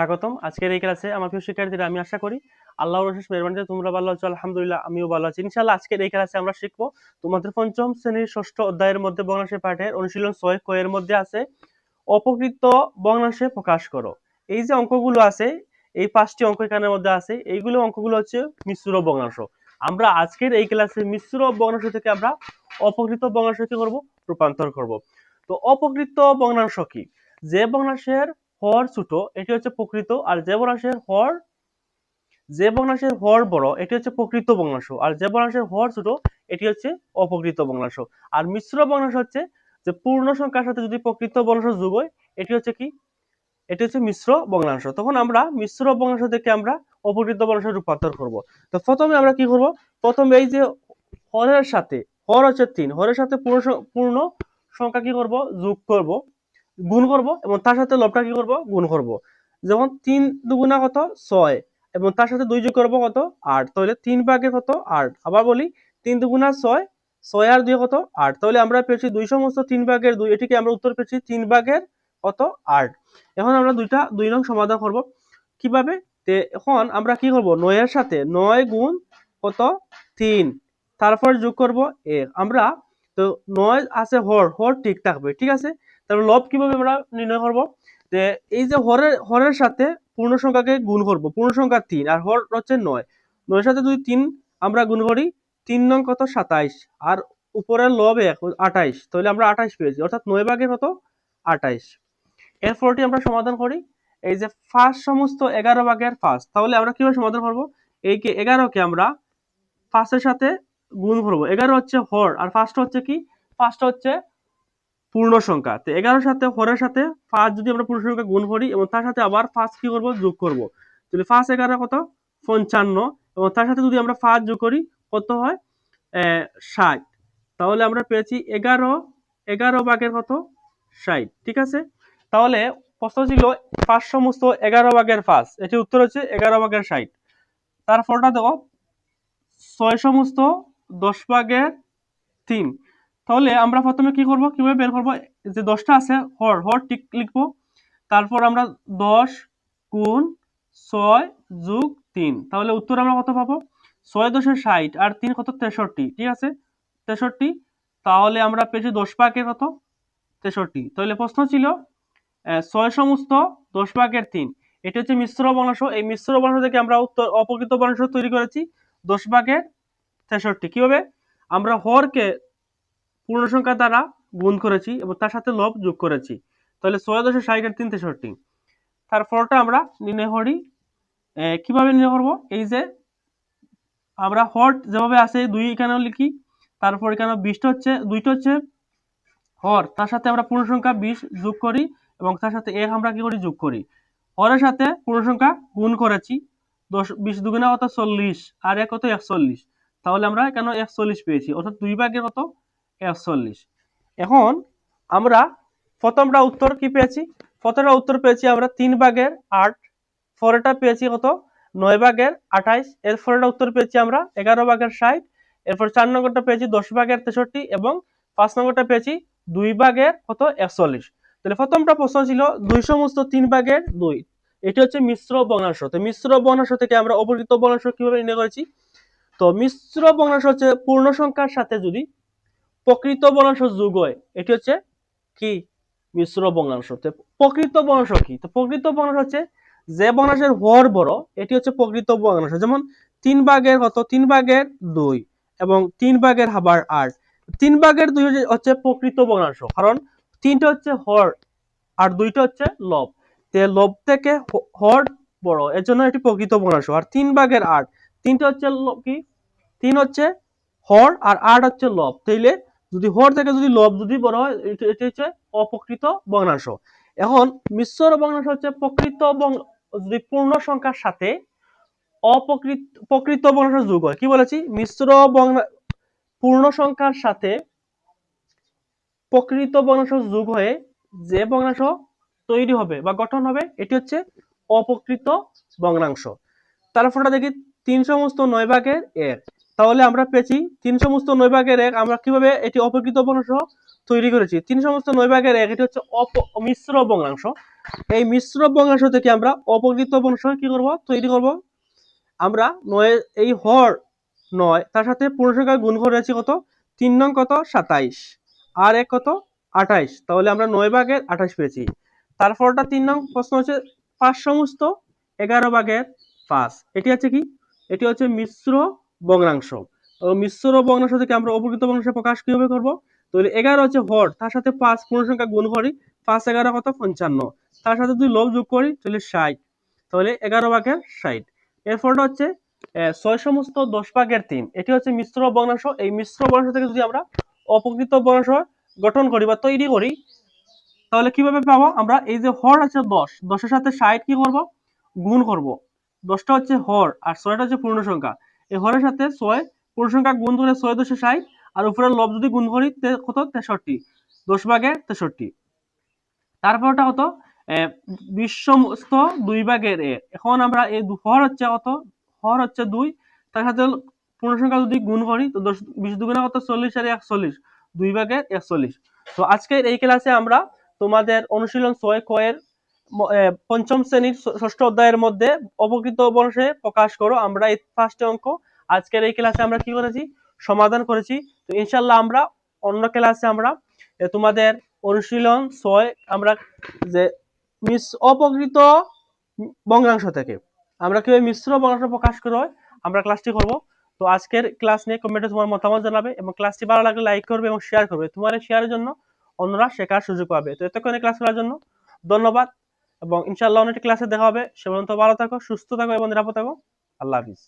স্বাগতম। আজকের এই ক্লাসে আমার প্রিয় শিক্ষার্থীরা, আমি আশা করি আল্লাহর অশেষ মেহরবানিতে তোমরা ভালো আছো, আলহামদুলিল্লাহ, আমিও ভালো আছি। ইনশাআল্লাহ আজকের এই ক্লাসে আমরা শিখব তোমাদের পঞ্চম শ্রেণির ষষ্ঠ অধ্যায়ের মধ্যে বর্ণাংশের পাঠের অনুশীলন ছয় কয়ের মধ্যে আছে, অপকৃত বর্ণাংশে প্রকাশ করো। এই যে অঙ্কগুলো আছে, এই পাঁচটি অঙ্ক এখানের মধ্যে আছে, এইগুলো অঙ্কগুলো হচ্ছে মিশ্র বর্ণাংশ আমরা আজকের এই ক্লাসে মিশ্র বর্ণাংশ থেকে আমরা অপকৃত বর্ণাংশ কি করব? রূপান্তর করব। তো অপকৃত বর্ণাংশ কি? যে বর্ণাংশের হর ছোট, এটি হচ্ছে প্রকৃত, আর যে বর্ণাংশের হর যে বর্ণাংশের হর বড়, এটি হচ্ছে প্রকৃত বর্ণাংশ আর যে বর্ণাংশের হর ছোট, এটি হচ্ছে অপকৃত বর্ণাংশ আর মিশ্র বর্ণাংশ হচ্ছে যে পূর্ণ সংখ্যার সাথে যদি প্রকৃত বর্ণাংশ যোগ হয়, এটি হচ্ছে কি? এটি হচ্ছে মিশ্র বর্ণাংশ তখন আমরা মিশ্র বর্ণাংশ থেকে আমরা অপকৃত বর্ণাংশে রূপান্তর করব। তো প্রথমে আমরা কি করব? প্রথমে এই যে হরের সাথে, হর হচ্ছে তিন, হরের সাথে পূর্ণ পূর্ণ সংখ্যা কি করব? যোগ করব। গুণ করব এবং তার সাথে লবটা কি করব? গুণ করব। যেমন তিন দুগুণা কত? ছয়। এবং তার সাথে দুই যোগ করব কত? আট। তাহলে তিন ভাগে কত? আট। আবার বলি, তিন দুগুণা ছয় ছয় আর দুই কত? আট। তাহলে আমরা পেয়েছি দুই সমস্ত তিন ভাগের দুই। এটিকে আমরা উত্তর পেয়েছি তিন ভাগের কত? আট। এখন আমরা দুইটা দুই নং সমাধান করব। কীভাবে? এখন আমরা কি করব? নয়ের সাথে নয় গুণ কত? তিন। তারপর যোগ করব এক। আমরা তো নয় আছে হর হর ঠিক থাকবে। ঠিক আছে? তারপর লব কীভাবে আমরা নির্ণয় করব? যে এই যে হরের হরের সাথে পূর্ণ সংখ্যাকে গুণ করব, পূর্ণ সংখ্যা তিন, আর হর হচ্ছে নয়। নয়ের সাথে যদি তিন আমরা গুণ করি, তিন নং কত? সাতাইশ। আর উপরের লব এক, আঠাইশ। তাহলে আমরা আঠাইশ পেয়েছি, অর্থাৎ নয় ভাগে কত? আঠাইশ। এরপরটি আমরা সমাধান করি, এই যে ফার্স্ট সমস্ত এগারো ভাগের ফার্স্ট তাহলে আমরা কীভাবে সমাধান করব? এই কে এগারোকে আমরা ফার্স্টের সাথে গুণ করব। এগারো হচ্ছে হর, আর ফার্স্ট হচ্ছে কি? ফার্স্ট হচ্ছে পূর্ণ সংখ্যা। তো এগারোর সাথে হরের সাথে ফার্স্ট যদি আমরা পূর্ণ সংখ্যা গুণ করি এবং তার সাথে আবার ফার্স্ট কি করব? যোগ করব। তাহলে ফার্স্ট এগারো কত? পঞ্চান্ন। এবং তার সাথে যদি আমরা ফার্স্ট যোগ করি, কত হয়? ষাট। তাহলে আমরা পেয়েছি এগারো। এগারো ভাগের কত? ষাট। ঠিক আছে? তাহলে প্রশ্ন ছিল পাঁচ সমস্ত এগারো ভাগের ফার্স্ট এটি উত্তর হচ্ছে এগারো ভাগের ষাট। তারপরটা দেখো। ছয় সমস্ত দশ ভাগের তিন। তাহলে আমরা প্রথমে কি করব? কীভাবে বের করব? যে দশটা আছে, হর হর, টিক, লিখব। তারপর আমরা দশ গুণ ছয় যোগ তিন। তাহলে উত্তর আমরা কত পাবো? ছয় দশের ষাট আর তিন কত? তেষট্টি। ঠিক আছে? তেষট্টি। তাহলে আমরা পেয়েছি দশ ভাগের কত? তেষট্টি। তাহলে প্রশ্ন ছিল ছয় সমস্ত দশ ভাগের তিন। এটা হচ্ছে মিশ্র বর্ণাংশ এই মিশ্র বর্ণাংশ থেকে আমরা উত্তর, অপকৃত বর্ণাংশ তৈরি করেছি দশ ভাগের তেষট্টি। কীভাবে? আমরা হরকে পূর্ণ সংখ্যা দ্বারা গুণ করেছি এবং তার সাথে লব যোগ করেছি। তাহলে ছয় দশের ষাট আর তিন তেষট্টি। তারপরটা আমরা নির্ণয় করি কীভাবে নির্ণয় করব? এই যে আমরা হর যেভাবে আছে, দুই এখানেও লিখি, তারপর এখানে বিশটা হচ্ছে, দুইটা হচ্ছে হর। তার সাথে আমরা পূর্ণ সংখ্যা বিশ যোগ করি এবং তার সাথে এক আমরা কি করি? যোগ করি। হরের সাথে পূর্ণ সংখ্যা গুণ করেছি, দশ, বিশ দুগুণা কত? চল্লিশ। আর এক কত? একচল্লিশ। তাহলে আমরা কেন একচল্লিশ পেয়েছি? অর্থাৎ দুই ভাগে কত? একচল্লিশ। এখন আমরা প্রথমটা উত্তর কি পেয়েছি? প্রথমটা উত্তর পেয়েছি আমরা তিন ভাগের আট। পরেরটা পেয়েছি কত? নয় ভাগের আঠাইশ। এর পরেরটা উত্তর পেয়েছি আমরা এগারো ভাগের ষাট। এরপর চার নম্বরটা পেয়েছি দশ ভাগের তেষট্টি এবং পাঁচ নম্বরটা পেয়েছি দুই ভাগের কত? একচল্লিশ। তাহলে প্রথমটা প্রশ্ন ছিল দুই সমস্ত তিন ভাগের দুই। এটি হচ্ছে মিশ্র বর্ণাংশ তো মিশ্র বর্ণাংশ থেকে আমরা অপরিচিত বর্ণাংশ কীভাবে নির্ণয় করেছি? তো মিশ্র বর্ণাংশ হচ্ছে পূর্ণ সংখ্যার সাথে যদি প্রকৃত বর্ণাংশ যোগ হয়। এটি হচ্ছে কি? মিশ্র বর্ণাংশ প্রকৃত বর্ণাংশ কি? তো প্রকৃত বর্ণাংশ হচ্ছে যে বর্ণাংশের হর বড়, এটি হচ্ছে প্রকৃত বর্ণাংশ যেমন তিন ভাগের কত? তিন ভাগের দুই এবং তিন ভাগের আবার আট। তিন ভাগের দুই হচ্ছে- প্রকৃত বর্ণাংশ কারণ তিনটা হচ্ছে হর আর দুইটা হচ্ছে লব। তে লব থেকে হর বড়, এর জন্য এটি প্রকৃত বর্ণাংশ আর তিন ভাগের আট, তিনটা হচ্ছে কি? তিন হচ্ছে হর আর আট হচ্ছে লব। তাইলে যদি হর থেকে যদি লব যদি বড় হয় এটি হচ্ছে অপ্রকৃত বর্ণাংশ এখন মিশ্র বর্ণাংশ হচ্ছে প্রকৃত যদি পূর্ণ সংখ্যার সাথে অপ্রকৃত প্রকৃত বর্ণাংশ যোগ হয়। কি বলেছি মিশ্র বর্ণ পূর্ণ সংখ্যার সাথে প্রকৃত বর্ণাংশ যোগ হয়ে যে বর্ণাংশ তৈরি হবে বা গঠন হবে, এটি হচ্ছে অপ্রকৃত বর্ণাংশ তারপরটা দেখি তিন সমস্ত নয় ভাগের এক। তাহলে আমরা পেয়েছি তিন সমস্ত নয় ভাগের এক। আমরা কীভাবে এটি অপ্রকৃত বর্ণাংশ তৈরি করেছি? তিন সমস্ত নয় ভাগের এক, এটি হচ্ছে অপ মিশ্র বর্ণাংশ। এই মিশ্র বঙ্গাংশ থেকে আমরা অপকৃত বংশ কি করব? তৈরি করব। আমরা নয়, এই হর নয়, তার সাথে পূর্ণসংখ্যা গুণ করেছি কত? তিন নং কত? সাতাইশ। আর এক কত? আঠাইশ। তাহলে আমরা নয় ভাগের আঠাইশ পেয়েছি। তারপরটা তিন নং প্রশ্ন হচ্ছে পাঁচ সমস্ত এগারো ভাগের পাঁচ। এটি হচ্ছে কি? এটি হচ্ছে মিশ্র বঙ্গাংশ মিশ্র বঙ্গাংশ থেকে আমরা অপকৃত বঙ্গাংশ প্রকাশ কীভাবে করব? তাহলে এগারো হচ্ছে হর, তার সাথে পাঁচ পূর্ণসংখ্যা গুণ করি পাঁচ এগারো কত? পঞ্চান্ন। তার সাথে যদি লব যোগ করি, তাহলে ষাট। তাহলে এগারো ভাগের ষাট। এরপরটা হচ্ছে ছয় সমস্ত দশ ভাগের তিন। এটি হচ্ছে মিশ্র বর্ণাংশ এই মিশ্র বর্ণাংশ থেকে যদি আমরা অপকৃত বর্ণাংশ গঠন করি বা তৈরি করি, তাহলে কীভাবে পাবো? আমরা এই যে হর আছে দশ, দশের সাথে ষাট কি করব? গুণ করব। দশটা হচ্ছে হর, আর ছয়টা হচ্ছে পূর্ণ সংখ্যা। এই হরের সাথে ছয় পূর্ণ সংখ্যা গুণ করে ছয় দশে ষাট আর উপরে লব যদি গুণ করি কত? তেষট্টি। দশ ভাগে তেষট্টি। তারপরটা কত? আহ, বিশ সমস্ত দুই ভাগের এ। এখন আমরা এই হর হচ্ছে কত? হর হচ্ছে দুই। তার সাথে পূর্ণ সংখ্যা যদি গুণ করি তো দশ বিশ দুগুণে কত? চল্লিশ আর একচল্লিশ। দুই ভাগের একচল্লিশ। তো আজকের এই ক্লাসে আমরা তোমাদের অনুশীলন ছয় কয়ের পঞ্চম শ্রেণির ষষ্ঠ অধ্যায়ের মধ্যে অপকৃত বংশে প্রকাশ করো। আমরা এই ফার্স্ট অঙ্ক, আজকের এই ক্লাসে আমরা কি করেছি? সমাধান করেছি। তো ইনশাল্লাহ আমরা অন্য ক্লাসে আমরা তোমাদের অনুশীলন ছয় আমরা যে মিস অপকৃত বঙ্গাংশ থেকে, আমরা কীভাবে মিশ্র বঙ্গাংশ প্রকাশ করে আমরা ক্লাসটি করব। তো আজকের ক্লাস নিয়ে কমেন্টে তোমার মতামত জানাবে এবং ক্লাসটি ভালো লাগলে লাইক করবে এবং শেয়ার করবে। তোমার শেয়ারের জন্য অন্যরা শেখার সুযোগ পাবে। তো এতক্ষণে ক্লাস করার জন্য ধন্যবাদ। এবং ইনশাআল্লাহ একটি ক্লাসে দেখা হবে। সে পর্যন্ত ভালো থাকো, সুস্থ থাকো এবং নিরাপদ থাকো। আল্লাহ হাফিজ।